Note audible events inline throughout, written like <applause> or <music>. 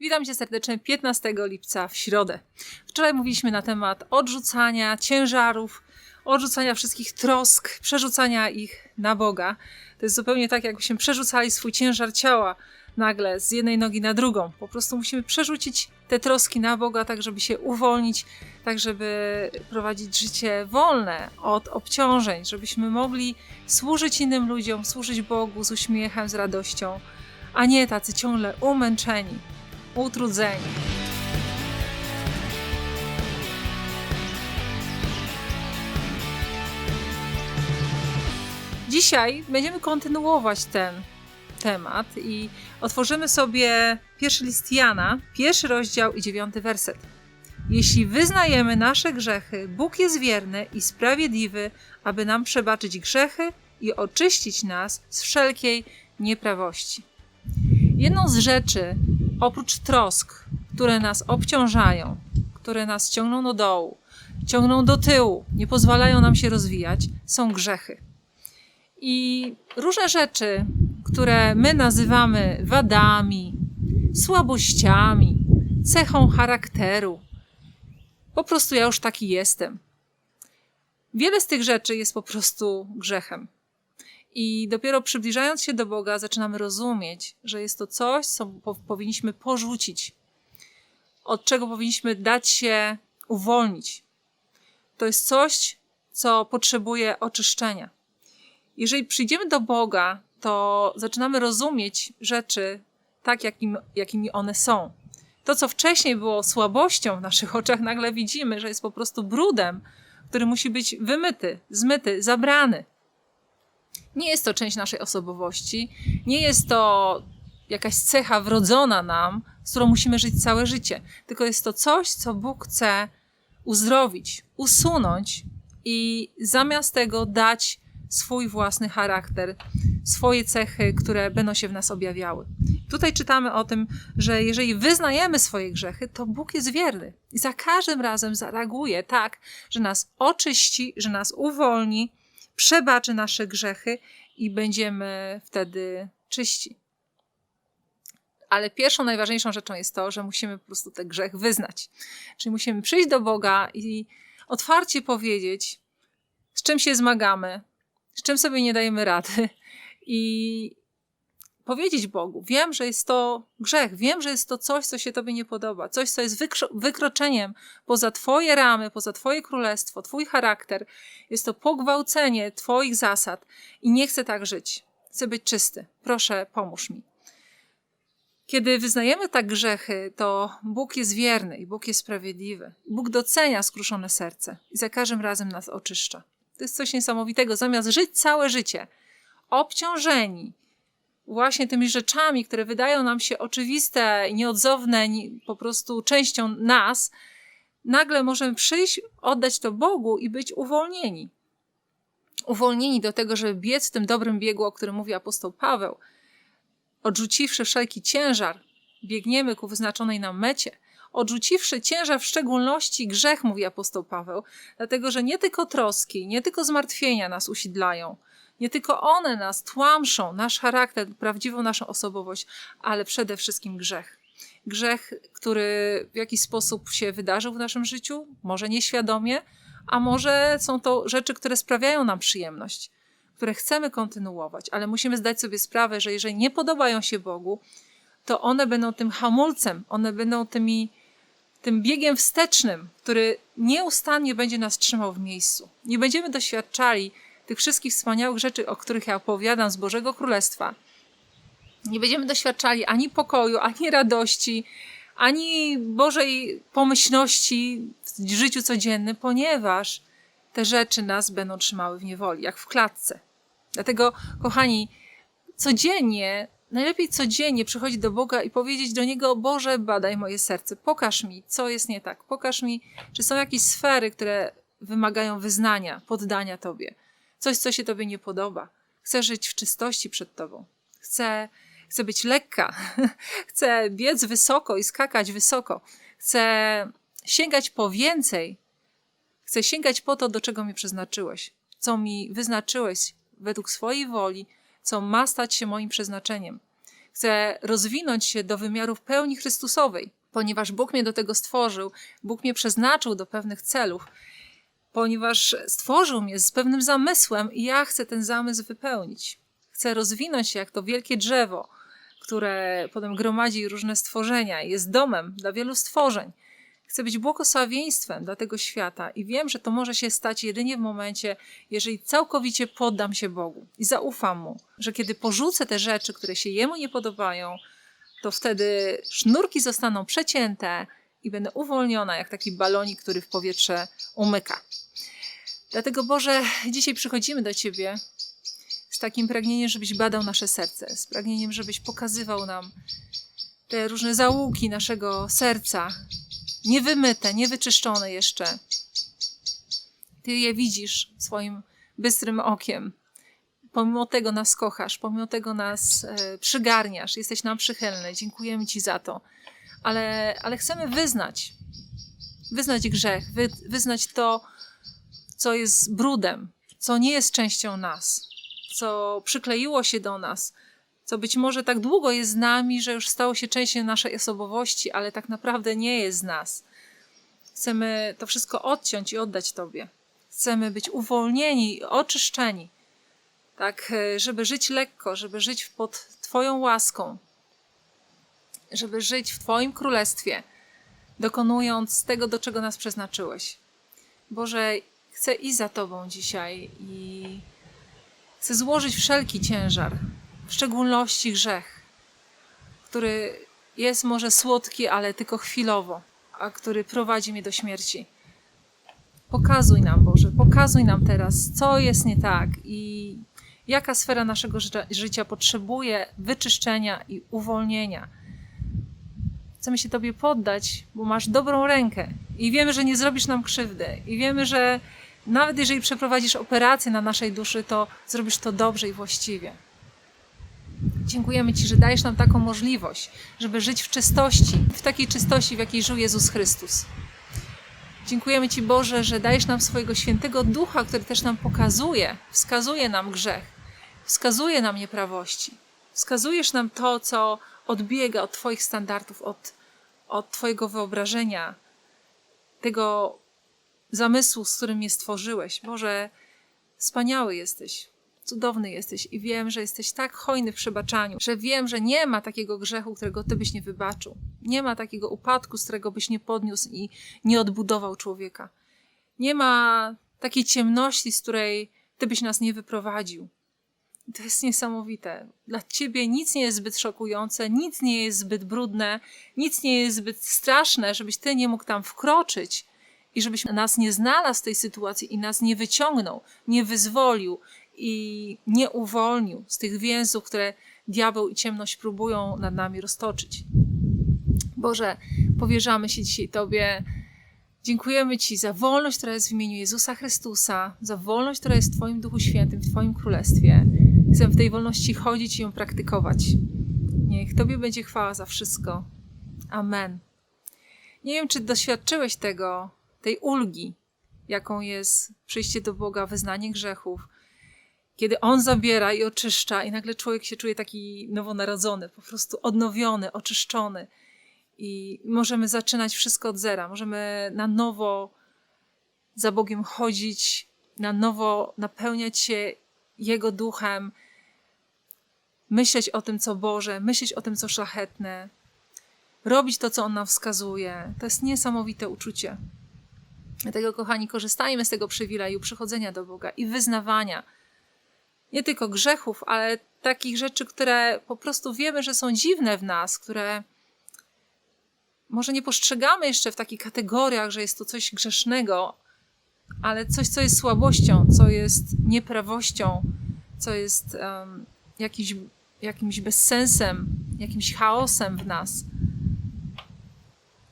Witam Cię serdecznie 15 lipca w środę. Wczoraj mówiliśmy na temat odrzucania ciężarów, odrzucania wszystkich trosk, przerzucania ich na Boga. To jest zupełnie tak, jakbyśmy przerzucali swój ciężar ciała nagle z jednej nogi na drugą. Po prostu musimy przerzucić te troski na Boga, tak żeby się uwolnić, tak żeby prowadzić życie wolne od obciążeń, żebyśmy mogli służyć innym ludziom, służyć Bogu z uśmiechem, z radością, a nie tacy ciągle umęczeni, utrudzeni. Dzisiaj będziemy kontynuować ten temat i otworzymy sobie pierwszy list Jana, pierwszy rozdział i dziewiąty werset. Jeśli wyznajemy nasze grzechy, Bóg jest wierny i sprawiedliwy, aby nam przebaczyć grzechy i oczyścić nas z wszelkiej nieprawości. Jedną z rzeczy, oprócz trosk, które nas obciążają, które nas ciągną do dołu, ciągną do tyłu, nie pozwalają nam się rozwijać, są grzechy. I różne rzeczy, które my nazywamy wadami, słabościami, cechą charakteru. Po prostu ja już taki jestem. Wiele z tych rzeczy jest po prostu grzechem. I dopiero przybliżając się do Boga, zaczynamy rozumieć, że jest to coś, co po powinniśmy porzucić, od czego powinniśmy dać się uwolnić. To jest coś, co potrzebuje oczyszczenia. Jeżeli przyjdziemy do Boga, to zaczynamy rozumieć rzeczy tak, jakim, jakimi one są. To, co wcześniej było słabością w naszych oczach, nagle widzimy, że jest po prostu brudem, który musi być wymyty, zmyty, zabrany. Nie jest to część naszej osobowości, nie jest to jakaś cecha wrodzona nam, z którą musimy żyć całe życie, tylko jest to coś, co Bóg chce uzdrowić, usunąć i zamiast tego dać swój własny charakter, swoje cechy, które będą się w nas objawiały. Tutaj czytamy o tym, że jeżeli wyznajemy swoje grzechy, to Bóg jest wierny. I za każdym razem zareaguje tak, że nas oczyści, że nas uwolni, przebaczy nasze grzechy i będziemy wtedy czyści. Ale pierwszą, najważniejszą rzeczą jest to, że musimy po prostu ten grzech wyznać. Czyli musimy przyjść do Boga i otwarcie powiedzieć, z czym się zmagamy, z czym sobie nie dajemy rady i powiedzieć Bogu: Wiem, że jest to grzech, wiem, że jest to coś, co się Tobie nie podoba, coś, co jest wykroczeniem poza Twoje ramy, poza Twoje królestwo, Twój charakter. Jest to pogwałcenie Twoich zasad i nie chcę tak żyć. Chcę być czysty. Proszę, pomóż mi. Kiedy wyznajemy tak grzechy, to Bóg jest wierny i Bóg jest sprawiedliwy. Bóg docenia skruszone serce i za każdym razem nas oczyszcza. To jest coś niesamowitego. Zamiast żyć całe życie obciążeni właśnie tymi rzeczami, które wydają nam się oczywiste nieodzowne, po prostu częścią nas, nagle możemy przyjść, oddać to Bogu i być uwolnieni. Uwolnieni do tego, żeby biec w tym dobrym biegu, o którym mówi apostoł Paweł. Odrzuciwszy wszelki ciężar, biegniemy ku wyznaczonej nam mecie – odrzuciwszy ciężar, w szczególności grzech, mówi apostoł Paweł, dlatego że nie tylko troski, nie tylko zmartwienia nas usidlają, nie tylko one nas tłamszą, nasz charakter, prawdziwą naszą osobowość, ale przede wszystkim grzech. Grzech, który w jakiś sposób się wydarzył w naszym życiu, może nieświadomie, a może są to rzeczy, które sprawiają nam przyjemność, które chcemy kontynuować, ale musimy zdać sobie sprawę, że jeżeli nie podobają się Bogu, to one będą tym hamulcem, one będą tymi tym biegiem wstecznym, który nieustannie będzie nas trzymał w miejscu. Nie będziemy doświadczali tych wszystkich wspaniałych rzeczy, o których ja opowiadam z Bożego Królestwa. Nie będziemy doświadczali ani pokoju, ani radości, ani Bożej pomyślności w życiu codziennym, ponieważ te rzeczy nas będą trzymały w niewoli, jak w klatce. Dlatego, kochani, codziennie Najlepiej codziennie przychodzić do Boga i powiedzieć do Niego: Boże, badaj moje serce, pokaż mi, co jest nie tak, pokaż mi, czy są jakieś sfery, które wymagają wyznania, poddania Tobie, coś, co się Tobie nie podoba. Chcę żyć w czystości przed Tobą. Chcę, chcę być lekka, <laughs> chcę biec wysoko i skakać wysoko. Chcę sięgać po więcej. Chcę sięgać po to, do czego mnie przeznaczyłeś, co mi wyznaczyłeś według swojej woli co ma stać się moim przeznaczeniem. Chcę rozwinąć się do wymiarów pełni Chrystusowej, ponieważ Bóg mnie do tego stworzył, Bóg mnie przeznaczył do pewnych celów, ponieważ stworzył mnie z pewnym zamysłem i ja chcę ten zamysł wypełnić. Chcę rozwinąć się jak to wielkie drzewo, które potem gromadzi różne stworzenia, jest domem dla wielu stworzeń. Chcę być błogosławieństwem dla tego świata i wiem, że to może się stać jedynie w momencie, jeżeli całkowicie poddam się Bogu i zaufam Mu, że kiedy porzucę te rzeczy, które się Jemu nie podobają, to wtedy sznurki zostaną przecięte i będę uwolniona jak taki balonik, który w powietrze umyka. Dlatego Boże, dzisiaj przychodzimy do Ciebie z takim pragnieniem, żebyś badał nasze serce, z pragnieniem, żebyś pokazywał nam te różne załuki naszego serca, niewymyte, niewyczyszczone jeszcze. Ty je widzisz swoim bystrym okiem. Pomimo tego nas kochasz, pomimo tego nas e, przygarniasz, jesteś nam przychylny. Dziękujemy Ci za to. Ale, ale chcemy wyznać, wyznać grzech, wy, wyznać to, co jest brudem, co nie jest częścią nas, co przykleiło się do nas, co być może tak długo jest z nami, że już stało się częścią naszej osobowości, ale tak naprawdę nie jest z nas. Chcemy to wszystko odciąć i oddać Tobie. Chcemy być uwolnieni oczyszczeni, tak, żeby żyć lekko, żeby żyć pod Twoją łaską, żeby żyć w Twoim królestwie, dokonując tego, do czego nas przeznaczyłeś. Boże, chcę iść za Tobą dzisiaj i chcę złożyć wszelki ciężar, w szczególności grzech, który jest może słodki, ale tylko chwilowo, a który prowadzi mnie do śmierci. Pokazuj nam, Boże, pokazuj nam teraz, co jest nie tak i jaka sfera naszego życia potrzebuje wyczyszczenia i uwolnienia. Chcemy się Tobie poddać, bo masz dobrą rękę i wiemy, że nie zrobisz nam krzywdy, i wiemy, że nawet jeżeli przeprowadzisz operację na naszej duszy, to zrobisz to dobrze i właściwie. Dziękujemy Ci, że dajesz nam taką możliwość, żeby żyć w czystości, w takiej czystości, w jakiej żył Jezus Chrystus. Dziękujemy Ci, Boże, że dajesz nam swojego świętego ducha, który też nam pokazuje, wskazuje nam grzech, wskazuje nam nieprawości. Wskazujesz nam to, co odbiega od Twoich standardów, od, od Twojego wyobrażenia, tego zamysłu, z którym mnie stworzyłeś. Boże, wspaniały jesteś, cudowny jesteś i wiem, że jesteś tak hojny w przebaczaniu, że wiem, że nie ma takiego grzechu, którego Ty byś nie wybaczył. Nie ma takiego upadku, z którego byś nie podniósł i nie odbudował człowieka. Nie ma takiej ciemności, z której Ty byś nas nie wyprowadził. To jest niesamowite. Dla ciebie nic nie jest zbyt szokujące, nic nie jest zbyt brudne, nic nie jest zbyt straszne, żebyś ty nie mógł tam wkroczyć i żebyś nas nie znalazł w tej sytuacji i nas nie wyciągnął, nie wyzwolił i nie uwolnił z tych więzów, które diabeł i ciemność próbują nad nami roztoczyć. Boże, powierzamy się dzisiaj Tobie. Dziękujemy Ci za wolność, która jest w imieniu Jezusa Chrystusa, za wolność, która jest w Twoim Duchu Świętym, w Twoim Królestwie. Chcę w tej wolności chodzić i ją praktykować. Niech Tobie będzie chwała za wszystko. Amen. Nie wiem, czy doświadczyłeś tego, tej ulgi, jaką jest przyjście do Boga, wyznanie grzechów, kiedy On zabiera i oczyszcza, i nagle człowiek się czuje taki nowonarodzony, po prostu odnowiony, oczyszczony. I możemy zaczynać wszystko od zera. Możemy na nowo za Bogiem chodzić, na nowo napełniać się Jego duchem, myśleć o tym, co Boże, myśleć o tym, co szlachetne, robić to, co On nam wskazuje. To jest niesamowite uczucie. Dlatego, kochani, korzystajmy z tego przywileju przychodzenia do Boga i wyznawania nie tylko grzechów, ale takich rzeczy, które po prostu wiemy, że są dziwne w nas, które może nie postrzegamy jeszcze w takich kategoriach, że jest to coś grzesznego, ale coś, co jest słabością, co jest nieprawością, co jest um, jakimś bezsensem, jakimś chaosem w nas.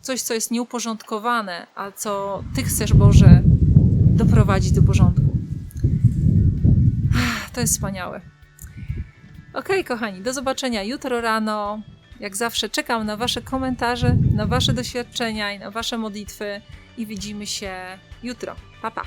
Coś, co jest nieuporządkowane, a co Ty chcesz, Boże, doprowadzić do porządku. To jest wspaniałe. Ok, kochani, do zobaczenia jutro rano. Jak zawsze czekam na Wasze komentarze, na Wasze doświadczenia i na Wasze modlitwy i widzimy się jutro. Pa, pa!